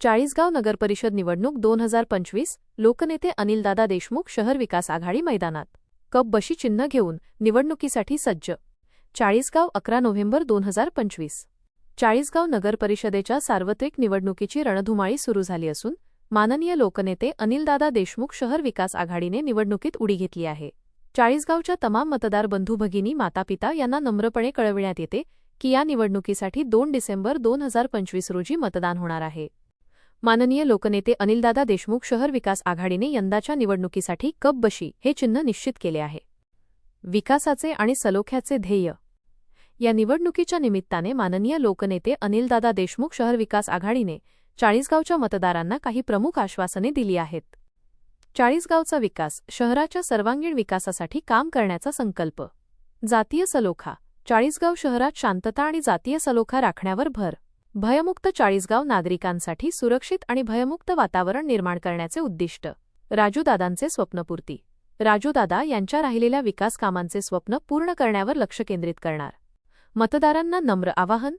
चाळीसगाव नगरपरिषद निवडणूक दोन हजार पंचवीस लोकनेते अनिलदादा देशमुख शहर विकास आघाडी मैदानात. कप बशी चिन्ह घेऊन निवडणुकीसाठी सज्ज. चाळीसगाव अकरा नोव्हेंबर दोन हजार पंचवीस. चाळीसगाव नगरपरिषदेच्या सार्वत्रिक निवडणुकीची रणधुमाळी सुरू झाली असून माननीय लोकनेते अनिलदादा देशमुख शहर विकास आघाडीने निवडणुकीत उडी घेतली आहे. चाळीसगावच्या तमाम मतदार बंधू भगिनी मातापिता यांना नम्रपणे कळविण्यात येते की या निवडणुकीसाठी दोन डिसेंबर दोन हजार पंचवीस रोजी मतदान होणार आहे. माननीय लोकनेते अनिलदादा देशमुख शहर विकास आघाडीने यंदाच्या निवडणुकीसाठी कप बशी हे चिन्ह निश्चित केले आहे. विकासाचे आणि सलोख्याचे ध्येय. या निवडणुकीच्या निमित्ताने माननीय लोकनेते अनिलदादा देशमुख शहर विकास आघाडीने चाळीसगावच्या मतदारांना काही प्रमुख आश्वासने दिली आहेत. चाळीसगावचा विकास शहराच्या सर्वांगीण विकासासाठी काम करण्याचा संकल्प. जातीय सलोखा. चाळीसगाव शहरात शांतता आणि जातीय सलोखा राखण्यावर भर. भयमुक्त चाळीसगाव नागरिकांसाठी सुरक्षित आणि भयमुक्त वातावरण निर्माण करण्याचे उद्दिष्ट. राजूदादांचे स्वप्नपूर्ती. राजूदादा यांच्या राहिलेल्या विकास कामांचे स्वप्न पूर्ण करण्यावर लक्ष केंद्रित करणार. मतदारांना नम्र आवाहन.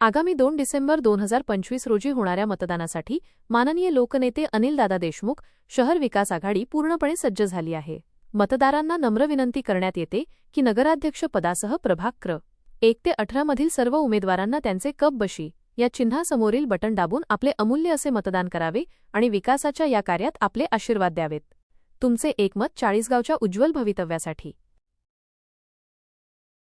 आगामी दोन डिसेंबर दोन हजार पंचवीस रोजी होणाऱ्या मतदानासाठी माननीय लोकनेते अनिलदादा देशमुख शहर विकास आघाडी पूर्णपणे सज्ज झाली आहे. मतदारांना नम्र विनंती करण्यात येते की नगराध्यक्ष पदासह प्रभाग क्र एक ते अठरामधील सर्व उमेदवारांना त्यांचे कप बशी. या चिन्हासमोरील बटन दाबून आपले अमूल्य असे मतदान करावे आणि विकासाच्या या कार्यात आपले आशीर्वाद द्यावेत. तुमचे एकमत चाळीसगावच्या उज्ज्वल भवितव्यासाठी.